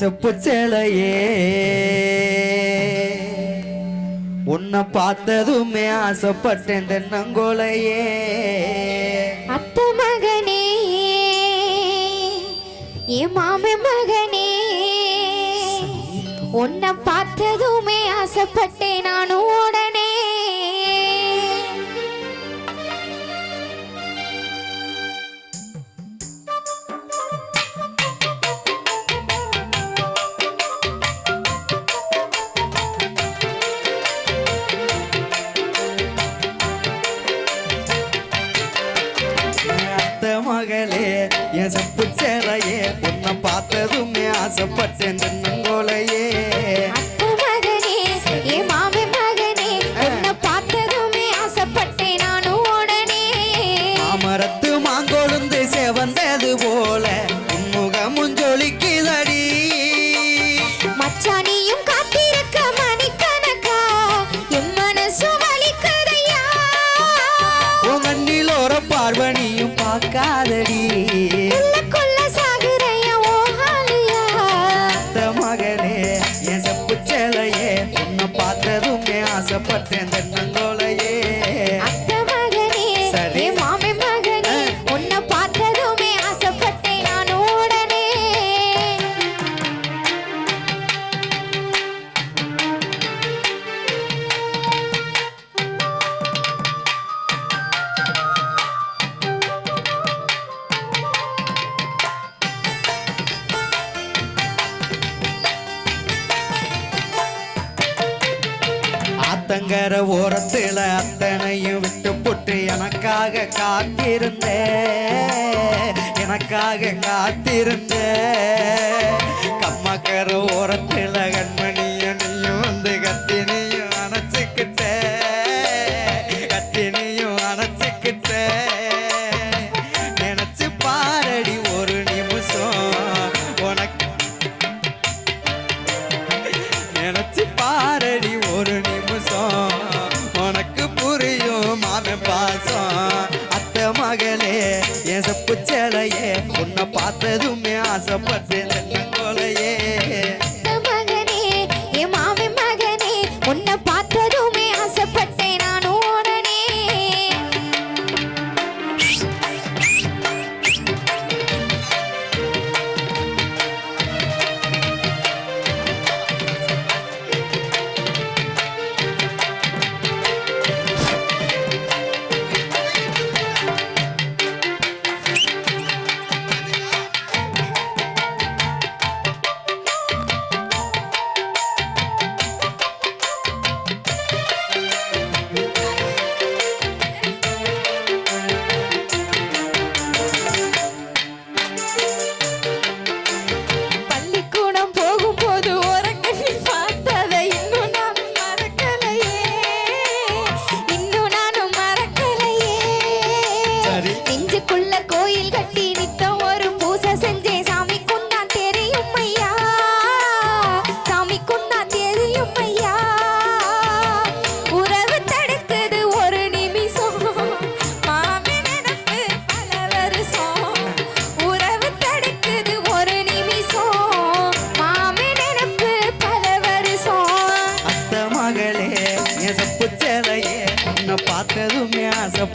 செப்பு சேலையே உன்னை பார்த்ததுமே ஆசைப்பட்டேன் தென்னங்கோலையே. அத்த மகனே ஏ மாம மகனே உன்னை பார்த்ததுமே ஆசைப்பட்டேன். நானும் God. ஆத்தங்கர ஓரத்தில் அத்தனையும் விட்டு புட்டு எனக்காக காத்திருந்த. எனக்காக காத்திருந்த. கம்மக்கர ஓரத்தில் கண்மணி உன்னை பார்த்ததுமே ஆசைப்பட்டேன்.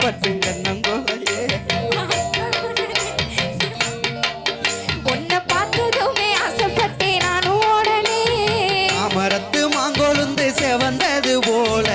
பட்டு கண்ணங்கோயே உன்னை பார்த்ததுமே ஆசைப்பட்டேன் நான் ஓடனே அமரத்து மாங்கொழுந்து செவந்தது போல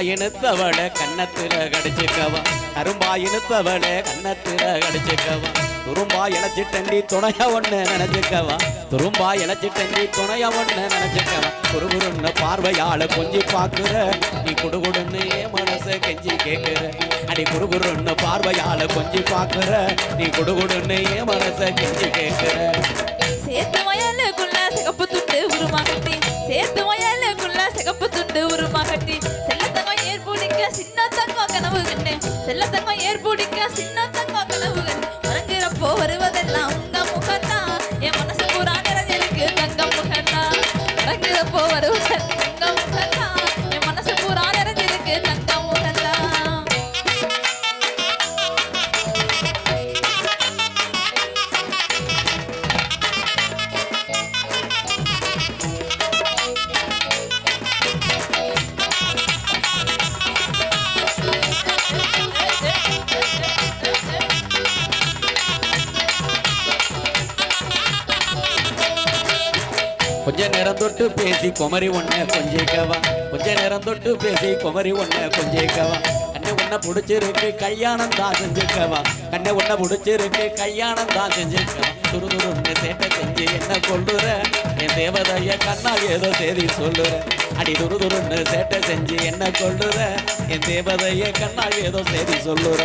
கரும்பாயினுத்தவள கண்ணத்துல கடிச்சுக்கவா. கரும்பாயினுத்தவள கண்ணத்துல கடிச்சுக்கவா. துரும்பா இழைச்சிட்டண்டி துணைய ஒண்ணு நினைச்சுக்கவா. துரும்பா இழைச்சிட்டண்டி துணைய ஒண்ணு நினைச்சுக்கவா. குறுகுறுன்னு பார்வையால கொஞ்சி பாக்குற நீ குடுகுடுன்னு என் மனச கெஞ்சி கேக்குற. அடி குறுகுறுன்னு பார்வையால கொஞ்சி பாக்குற நீ குடுகுடுன்னு என் கெஞ்சி கேக்குற. சேர்த்து வயலுக்குள்ள சிகப்பு துண்டு உருமா கட்டி. சேர்த்து வயலுக்குள்ள சிகப்பு துண்டு உருமா கட்டி. சின்னத்தன்மா கனவு கண்டேன் செல்லத்தன்மா ஏற்புடிக்க சின்னத்தன்மா கனவு. கொஞ்ச நேரம் தொட்டு பேசி குமரி ஒண்ண கொஞ்சிக்கவா. கொஞ்ச நேரம் தொட்டு பேசி குமரி ஒண்ண கொஞ்சிக்கவா. கண்ணை உன்ன பிடிச்சிருக்கு கல்யாணம் தான் செஞ்சுக்கவா. கண்ணை உன்ன பிடிச்சிருக்கு கல்யாணம் தான் செஞ்சுக்கவா. துருதுருன்னு சேட்டை செஞ்சு என்ன கொள்ளுற என் தேவதைய கண்ணால் ஏதோ செய்தி சொல்லுற. அடி துருதுருன்னு சேட்டை செஞ்சு என்ன கொள்ளுற என் தேவதைய கண்ணால் ஏதோ செய்தி சொல்லுற.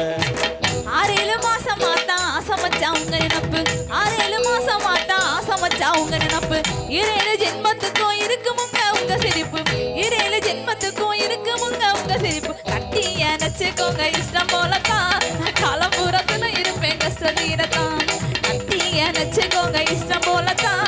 ஆறேழு மாசம் மாத்தா ஆசை மச்சா உங்க நினப்பு ஆறேழு மாசம் மச்சா உங்க நினப்பு. இரேழு ஜென்மத்துக்கும் இருக்குமுங்க உங்க சிரிப்பு. இரேழு ஜென்மத்துக்கும் இருக்குமுங்க உங்க சிரிப்பு. கட்டி நினைச்சுக்கோங்க இஷ்டம் போலத்தான். நான் காலம் பூரத்துல இருப்பேன் கஷ்ட தீரத்தான். கட்டி நினைச்சுக்கோங்க இஷ்டம் போலத்தான்.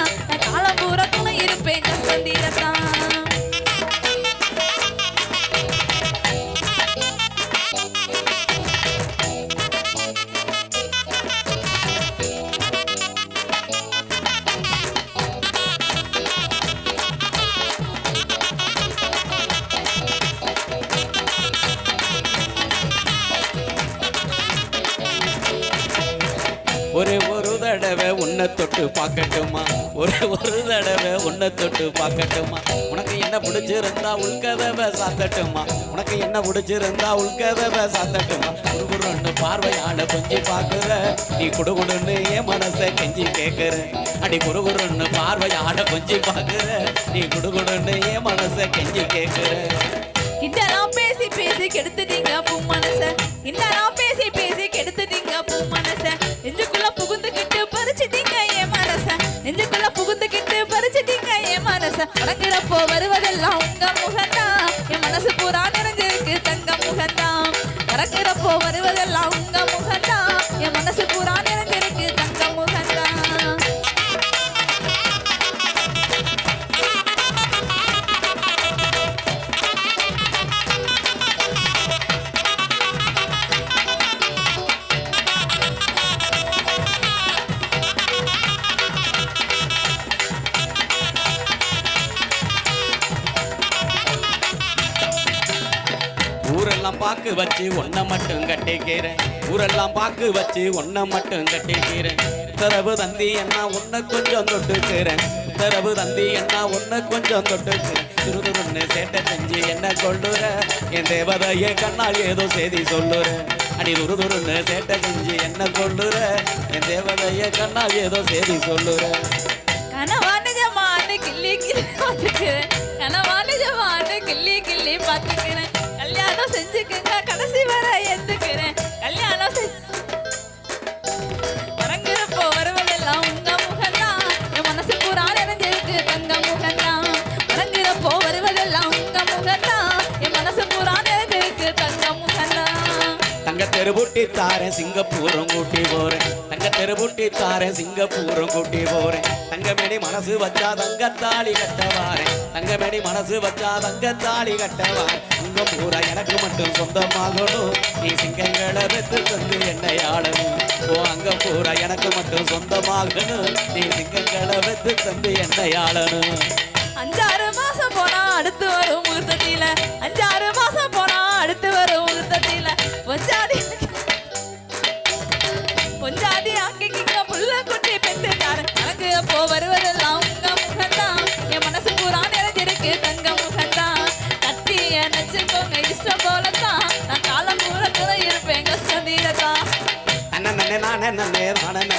தொட்டு பார்க்கட்டுமா ஒரு ஒரு தடவை உன்னை தொட்டு பார்க்கட்டுமா உனக்கு என்ன பிடிச்சிருந்தா உள்கதவை சாத்தட்டுமா உனக்கு என்ன பிடிச்சிருந்தா உள்கதவை சாத்தட்டுமா குடுகுடுன்னு பார்வையால கொஞ்சி பார்க்குற. நீ குடுகுடுன்னு என் மனசை கெஞ்சி கேட்குற அடி குடுகுடுன்னு பார்வையால கொஞ்சி பார்க்குற. நீ குடுகுடுன்னு என் மனசை கெஞ்சி கேட்குற இதெல்லாம் பேசி பேசி கெடுத்துட்டீங்க மனசை. மனச வருவதெல்லாம் ஊரெல்லாம் பாக்கு வச்சு ஒன்ன மட்டும் கட்டிக்கிறேன். ஊரெல்லாம் பாக்கு வச்சு ஒன்ன மட்டும் கட்டிக்கிறேன். தரவு தந்தி என்ன ஒன்ன கொஞ்சம் தொட்டுக்கிறேன். தரவு தந்தி என்ன ஒன்ன கொஞ்சம் தொட்டுக்கிறேன். திருதுருன்னு சேட்டை செஞ்சு என்ன கொள்ளுற என் தேவதைய கண்ணால் ஏதோ செய்தி சொல்லுற. அடி துருதுருன்னு சேட்டை செஞ்சு என்ன கொள்ளுற என் தேவதைய கண்ணால் ஏதோ செய்தி சொல்லுற. கனவா நிஜமானு கிள்ளி கிள்ளி பார்த்துக்கிறேன். கனவா நிஜமானு கிள்ளி கிள்ளி பார்த்துக்கிறேன். செஞ்சுக்குங்க. கடைசி வர எந்துக்கிறேன். தெருபுட்டி தாரேன் சிங்கப்பூரம் கூட்டி போறேன். தங்க தெருபுட்டி தாரேன் சிங்கப்பூரம் கூட்டி போறேன். தங்கமேடி மனசு வச்சா தங்கத்தாளி கட்டவாரேன் தங்கமேடி மனசு வச்சா தங்கத்தாளி கட்டவாரேன் உங்க பூரா எனக்கு மட்டும் சொந்தமாகணும். நீ சிங்கங்களை வெத்து தந்து என்னை ஆடணும் ஓ அங்க பூரா எனக்கு மட்டும் சொந்தமாகணும். நீ சிங்கங்களை வெத்து தந்து என்னை ஆடணும் அஞ்சாறு மாசம் போனா அடுத்து வரும் முகூர்த்தத்தில. அஞ்சா நன்னே தானே